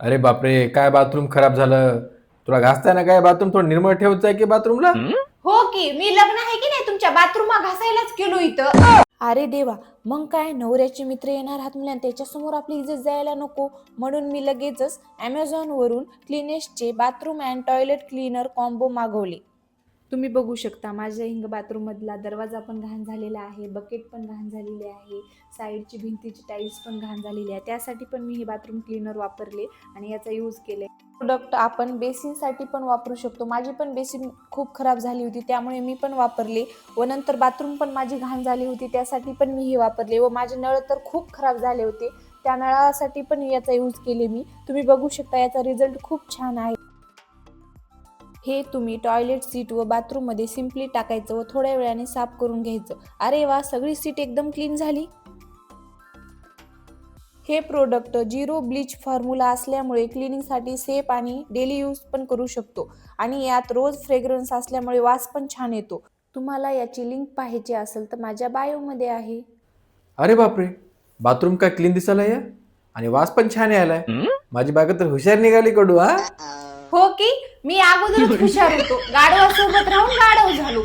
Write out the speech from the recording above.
अरे बापरे काय बाथरूम खराब झालं? तुला घासताना काय? बाथरूम थोडं निर्मळ ठेवत की बाथरूमला? हो की मी लग्न आहे की नाही तुमच्या बाथरूम घासायलाच गेलो इथं. अरे देवा मग काय? नवऱ्याचे मित्र येणार आहात म्हणल्या त्याच्यासमोर आपली इज्जत जायला नको. म्हणून मी लगेचच ॲमेझॉनवरून क्लिनेस्टचे bathroom and toilet cleaner combo मागवले. तुम्ही बघू शकता माझ्या हिंग बाथरूममधला दरवाजा पण घाण झालेला आहे बकेट पण घाण झालेली आहे साईडची भिंतीची टाईल्स पण घाण झालेली आहे. त्यासाठी पण मी हे बाथरूम क्लीनर वापरले आणि याचा यूज केले प्रोडक्ट आपण बेसिनसाठी पण वापरू शकतो. माझी पण बेसिन खूप खराब झाली होती त्यामुळे मी पण वापरले. व नंतर बाथरूम पण माझी घाण झाली होती त्यासाठी पण मी हे वापरले. व माझे नळ तर खूप खराब झाले होते त्या नळासाठी पण याचा यूज केले मी. तुम्ही बघू शकता याचा रिझल्ट खूप छान आहे. हे तुम्ही टॉयलेट सीट व बाथरूममध्ये सिम्पली टाकायचं व थोड्या वेळाने साफ करून घ्यायचं. अरे वा सगळी सीट एकदम क्लीन झाली. हे प्रोडक्ट झिरो ब्लीच फॉर्म्युला असल्यामुळे क्लिनिंगसाठी सेफ आणि डेली यूज पण करू शकतो. आणि यात रोज फ्रेग्रन्स असल्यामुळे वास पण छान येतो. तुम्हाला याची लिंक पाहायची असेल तर माझ्या बायोमध्ये आहे. अरे बापरे बाथरूम काय क्लीन दिसायला या? आणि वास पण छान यायलाय. माझी बायको तर हुशार निघाली कडू हा? हो की? मी अगोदरच हुशार होतो. गाढवासोबत राहून गाढव झालो.